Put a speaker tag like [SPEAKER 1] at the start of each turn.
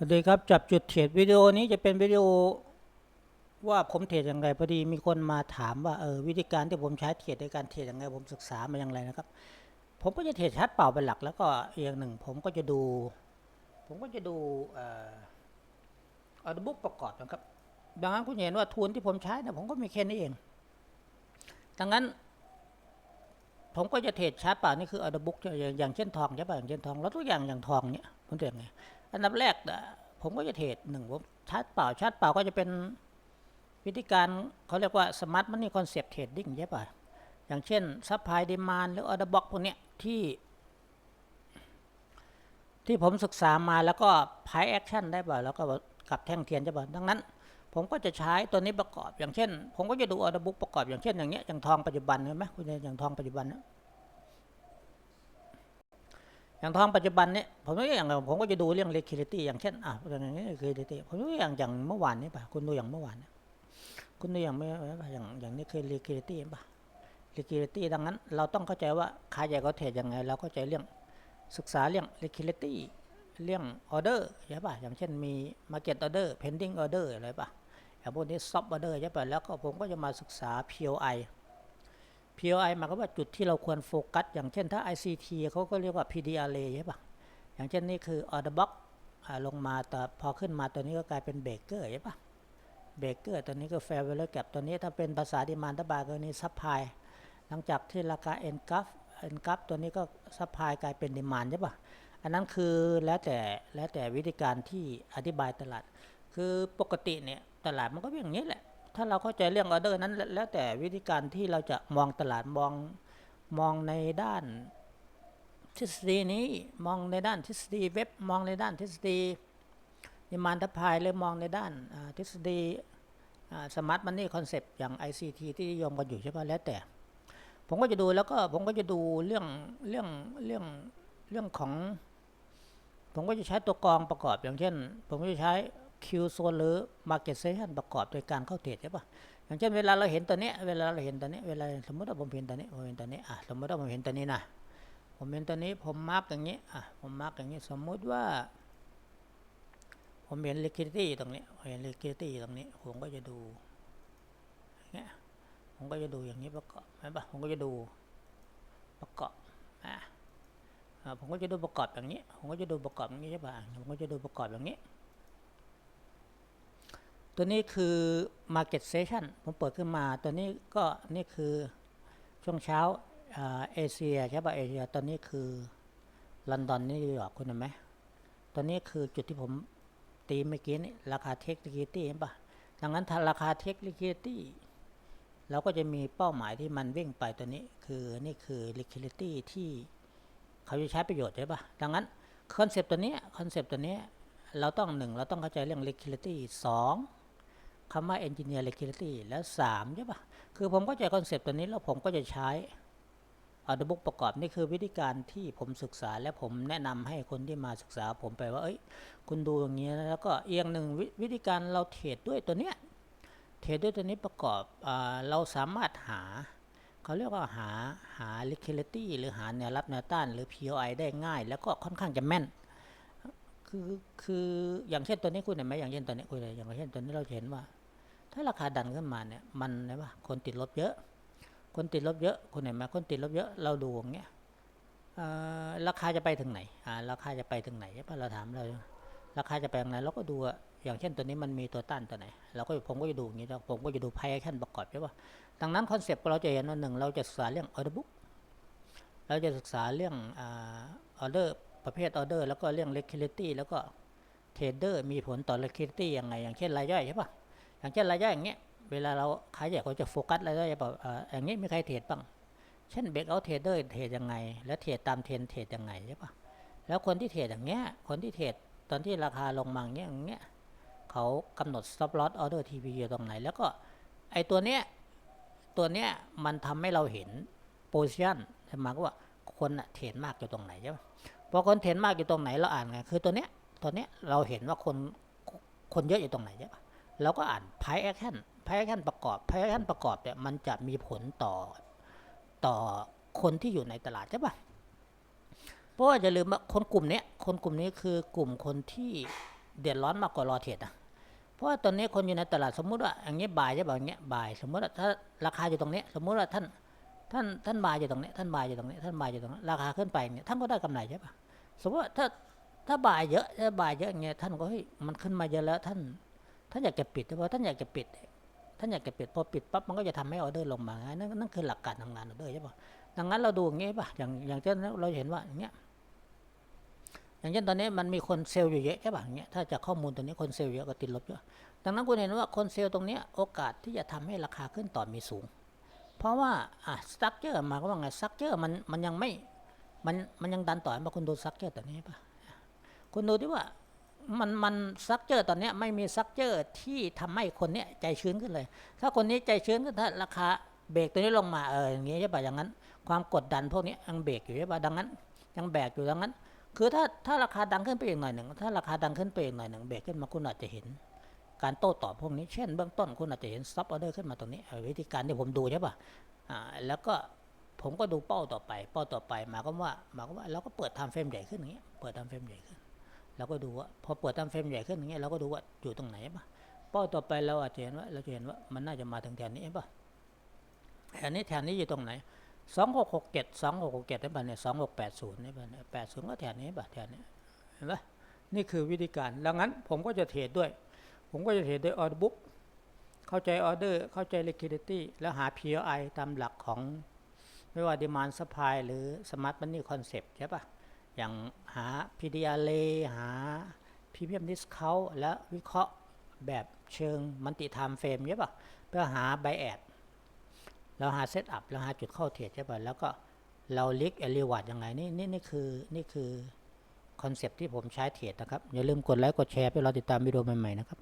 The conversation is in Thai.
[SPEAKER 1] สวัสดีครับ จับจุดเทรดวิดีโอนี้จะเป็นวิดีโอว่าผมเทรดอย่างไรพอดีมีคนมาถามว่าเออวิธีการที่ผมใช้เทรดในการเทรดอย่างไรผมศึกษามาอย่างไรนะครับ ผมก็จะเทรดชาร์ตเปล่าเป็นหลักแล้วก็อีกอย่างหนึ่ง ผมก็จะดู ผมก็จะดูเอ่อออบุ๊กประกอบนะครับ ดังนั้นคุณเห็นว่าทูนที่ผมใช้นะผมก็มีแค่นี้เอง ดังนั้น ผมก็จะเทรดชาร์ตเปล่านี่คือออบุ๊กอย่างอย่างเช่นทองใช่ป่ะอย่างเช่นทองแล้วทุกอย่างอย่างทองเนี่ยผมเทรดไง อันดับแรกนะผมก็จะเทรดหนึ่งผมชาร์จเปล่าชาร์จเปล่าก็จะเป็นวิธีการเขาเรียกว่าสมาร์ทมันนี่คอนเซปต์เทรดดิ้งใช่ป่ะอย่างเช่นซัพพลายดีมานหรือออเดอร์บ็อกพวกเนี้ยที่ที่ผมศึกษามาแล้วก็พายแอคชั่นได้ป่ะแล้วก็กับแท่งเทียนใช่ป่ะดังนั้น ผมก็จะใช้ตัวนี้ประกอบ อย่างเช่น ผมก็จะดูออเดอร์บุ๊กประกอบอย่างเช่นอย่างเงี้ยอย่างทองปัจจุบันเห็นไหมคุณอย่างทองปัจจุบันเนี่ย อย่างทองปัจจุบันเนี่ยผมยกอย่างผมก็จะดูเรื่อง liquidity อย่างเช่นอะอย่างนี้ liquidity ผมยกอย่างอย่างเมื่อวานนี้ป่ะคุณดูอย่างเมื่อวานเนี่ยคุณดูอย่างเมื่ออย่างอย่างนี้คือ liquidity ป่ะ liquidity ดังนั้น เราต้องเข้าใจว่าขายใหญ่ก็เทรดยังไง เราเข้าใจเรื่องศึกษาเรื่อง liquidity เรื่อง order ใช่ป่ะอย่างเช่นมี market order pending order อะไรป่ะอย่างพวกนี้ soft order ใช่ป่ะแล้วก็ผมก็จะมาศึกษา POI POI มายความว่าจุดที่เราควรโฟกัส อย่างเช่นถ้า ICT เขาก็เรียกว่า PDRA ใช่ปะอย่างเช่นนี่คือ order box อ่าลงมาแต่พอขึ้นมาตัวนี้ก็กลายเป็นเบรกเกอร์ใช่ปะเบรกเกอร์ตัวนี้ก็ fair value gap ตัวนี้ถ้าเป็นภาษาดีมานตบาก็นี่ supply หลังจากที่ราคา n g a f n g a f ตัวนี้ก็ supply กลายเป็นดีมานใช่ปะอันนั้นคือแล้วแต่แล้วแต่วิธีการที่อธิบายตลาด คือปกติเนี่ยตลาดมันก็เป็นอย่างนี้แหละ ถ้าเราเข้าใจเรื่องออเดอร์นั้น แล้วแต่วิธีการที่เราจะมองตลาดมองมองในด้านทฤษฎีนี้มองในด้านทฤษฎีเว็บมองในด้านทฤษฎีนิมานทพายหรือมองในด้านทฤษฎีสมาร์ทมันนี่คอนเซปต์อย่าง ICT ที่นิยมกันอยู่ใช่ไหมแล้วแต่ ผมก็จะดูแล้วก็ผมก็จะดูเรื่องเรื่องเรื่องเรื่องของ ผมก็จะใช้ตัวกรองประกอบอย่างเช่น ผมก็จะใช้ Q zone หรือ market session ประกอบโดยการเข้าเทรดใช่ปะอย่างเช่นเวลาเราเห็นตัวนี้เวลาเราเห็นตัวนี้เวลาสมมติว่าผมเห็นตัวนี้ผมเห็นตัวนี้อะสมมติว่าผมเห็นตัวนี้นะผมเห็นตัวนี้ผมมาร์กอย่างนี้อะผมมาร์กอย่างนี้สมมุติว่า ผมเห็น liquidity ตรงนี้ผมเห็น liquidity ตรงนี้ ผมก็จะดูอย่างเงี้ยผมก็จะดูอย่างนี้ประกอบเห็นปะผมก็จะดูประกอบอะผมก็จะดูประกอบอย่างนี้ ผมก็จะดูประกอบอย่างนี้ใช่ปะผมก็จะดูประกอบอย่างนี้ ตัวนี้คือ Market Session ผมเปิดขึ้นมา ตัวนี้ก็นี่คือช่วงเช้าเอเชียใช่ป่ะเอเชียตอนนี้คือลอนดอนนี่นิวยอร์กคุณเห็นไหมตัวนี้คือจุดที่ผมตีเมื่อกี้นี่ราคาเทคลิ q ิตี้เห็นป่ะดังนั้นถ้าราคาเทคลิ q ิตี้เราก็จะมีเป้าหมายที่มันวิ่งไปตัวนี้คือนี่คือ liquidity ที่เขาจะใช้ประโยชน์ใช่ป่ะดังนั้นคอนเซปต์ตัวนี้คอนเซปต์ตัวนี้เราต้องหนึ่งเราต้องเข้าใจเรื่อง liquidity สอง คำว่า engineer liquidity แล้ว3ใช่ปะคือผมก็จะคอนเซปต์ตัวนี้แล้วผมก็จะใช้ออเดอร์บุ๊กประกอบนี่คือวิธีการที่ผมศึกษาและผมแนะนำให้คนที่มาศึกษา ผมไปว่า เอ้ย คุณดูอย่างนี้แล้วก็เอียงหนึ่งววิธีการเราเทรดด้วยตัวเนี้ย เทรดด้วยตัวนี้ประกอบอเราสามารถหาเขาเรียกว่าหาหา liquidity หรือหาแนวรับแนวต้าน หรือ POI ได้ง่าย แล้วก็ค่อนข้างจะแม่น คือคืออย่างเช่นตัวนี้คุณเห็นไหมอย่างเช่นตัวนี้คุณเห็นอย่างเช่นตัวนี้เราเห็นว่า ถ้าราคาดันขึ้นมาเนี่ยมันนะว่าคนติดลบเยอะ คนติดลบเยอะคุณเห็นไหมคนติดลบเยอะเราดูอย่างเงี้ยราคาจะไปถึงไหนราคาจะไปถึงไหนใช่ปะเราถามเราราคาจะไปถึงไหนเราก็ดูอย่างเช่นตัวนี้มันมีตัวต้านตัวไหน เราก็ผมก็จะดูอย่างนี้ผมก็จะดูไพ่ขั้นประกอบใช่ปะดังนั้นคอนเซปต์เราจะเห็นว่าหนึ่งเราจะศึกษาเรื่องออเดอร์บุ๊กเราจะศึกษาเรื่องออเดอร์ประเภทออเดอร์แล้วก็เรื่อง liquidity แล้วก็เทรดเดอร์มีผลต่อ liquidity ยังไงอย่างเช่นรายย่อยใช่ปะ อย่างเช่นรายย่อยอย่างเงี้ย เวลาเราขายใหญ่ก็จะโฟกัสรายย่อยแบบอย่างนี้ยมีใครเทรดบ้าง เช่นเบรกเอาเทรดเดอร์เทรดยังไง แล้วเทรดตามเทรนเทรดยังไงใช่ปะแล้วคนที่เทรดอย่างเงี้ย คนที่เทรดตอนที่ราคาลงมาอย่างเงี้ยอย่างเงี้ยเขากำหนด stop loss order TP อยู่ตรงไหน แล้วก็ไอตัวเนี้ยตัวเนี้ยมันทำให้เราเห็น position หมายก็ว่าคนเทรดมากอยู่ตรงไหนใช่ปะพอคนเทรดมากอยู่ตรงไหนเราอ่านไงคือตัวเนี้ยตัวเนี้ยเราเห็นว่าคนคนเยอะอยู่ตรงไหนใช่ปะ เราก็อ่าน price action price action ประกอบ price action ประกอบเนี่ยมันจะมีผลต่อต่อคนที่อยู่ในตลาดใช่ปะเพราะว่าอย่าลืมว่าคนกลุ่มนี้คนกลุ่มนี้คือกลุ่มคนที่เดือดร้อนมากกว่ารอเทรดนะเพราะว่าตอนนี้คนอยู่ในตลาดสมมุติว่าอย่างเงี้ยบ่ายใช่ป่ะอย่างเงี้ยบ่ายสมมติว่าถ้าราคาอยู่ตรงนี้ สมมุติว่าท่านท่านท่านบ่ายอยู่ตรงนี้ท่านบ่ายอยู่ตรงนี้ท่านบ่ายอยู่ตรงนี้ราคาขึ้นไปเนี่ยท่านก็ได้กำไรใช่ป่ะสมมติว่าถ้าถ้าบ่ายเยอะถ้าบ่ายเยอะอย่างเงี้ยท่านก็เฮ้ยมันขึ้นมาเยอะแล้วท่าน ท่านอยากจะปิดแต่ว่าท่านอยากจะปิด ท่านอยากจะปิดพอปิดปั๊บมันก็จะทำให้ออเดอร์ลงมา นั่นนั่นคือหลักการทำงานออเดอร์ใช่ป่ะดังนั้นเราดูอย่างงี้ป่ะ อย่างอย่างเช่นเราเห็นว่าอย่างเงี้ย อย่างเช่นตอนนี้มันมีคนเซลล์อยู่เยอะใช่ป่ะอย่างเงี้ย ถ้าจากข้อมูลตัวนี้คนเซลล์เยอะก็ติดลบเยอะ ดังนั้นคุณเห็นว่าคนเซลล์ตรงเนี้ยโอกาสที่จะทำให้ราคาขึ้นต่อมีสูง เพราะว่าอะสตั๊กเจอร์มาก็ว่าไงสตั๊กเจอร์มันมันยังไม่ มันมันยังดันต่อมาคุณดูสตั๊กเจอร์ตัวนี้ป่ะคุณดูที่ว่า มันมันสักเจอตอนนี้ไม่มีสักเจอที่ทำให้คนเนี้ยใจชื้นขึ้นเลย ถ้าคนนี้ใจชื้นขึ้นถ้าราคาเบรกตัวนี้ลงมาเอออย่างเงี้ยใช่ป่ะอย่างนั้น ความกดดันพวกนี้ยังเบรกอยู่ใช่ป่ะดังนั้น ยังแบกอยู่ดังนั้น คือถ้าถ้าราคาดังขึ้นไปอีกหน่อยหนึ่งถ้าราคาดังขึ้นไปอีกหน่อยหนึ่งเบรกขึ้นมาคุณอาจจะเห็น การโต้ตอบพวกนี้เช่นเบื้องต้นคุณอาจจะเห็น stop order ขึ้นมาตรงนี้วิธีการที่ผมดูใช่ป่ะอ่าแล้วก็ผมก็ดูเป้าต่อไป เป้าต่อไปหมายความว่าหมายความว่าเราก็เปิดทำเฟรมใหญ่ขึ้นอย่างเงี้ยเปิดทำเฟรมใหญ่ขึ้น เราก็ดูว่าพอเปิดทำเฟรมใหญ่ขึ้นอย่างเงี้ยเราก็ดูว่าอยู่ตรงไหนป่ะเป้าต่อไปเราอาจจะเห็นว่าเราจะเห็นว่ามันน่าจะมาถึงแถวนี้ป่ะแถวนี้แถวนี้อยู่ตรงไหนสองหกหกเจ็ดสองหกหกเจ็ดนี่ป่ะเนี่ยสองหกแปดศูนย์นี่ป่ะเนี่ยแปดศูนย์ก็แถวนี้ป่ะแถวนี้เห็นปะนี่คือวิธีการดังนั้นผมก็จะเทรดด้วย ผมก็จะเทรดด้วยออเดอร์บุ๊กเข้าใจออเดอร์เข้าใจ liquidity แล้วหา POI ตามหลักของไม่ว่า demand supply หรือ smart money concept ใช่ป่ะ อย่างหา PDR หา premium discount และวิเคราะห์แบบเชิงมันติไทม์เฟรมใช่ปะเพื่อหา bias เราหาเซตอัพเราหาจุดเข้าเทรดใช่ป่ะแล้วก็เราเลิกเอลิวัดยังไงนี่นี่นี่คือนี่คือคอนเซปที่ผมใช้เทรดนะครับ อย่าลืมกดไลค์กดแชร์เพื่อเราติดตามวิดีโอใหม่ ๆ นะครับ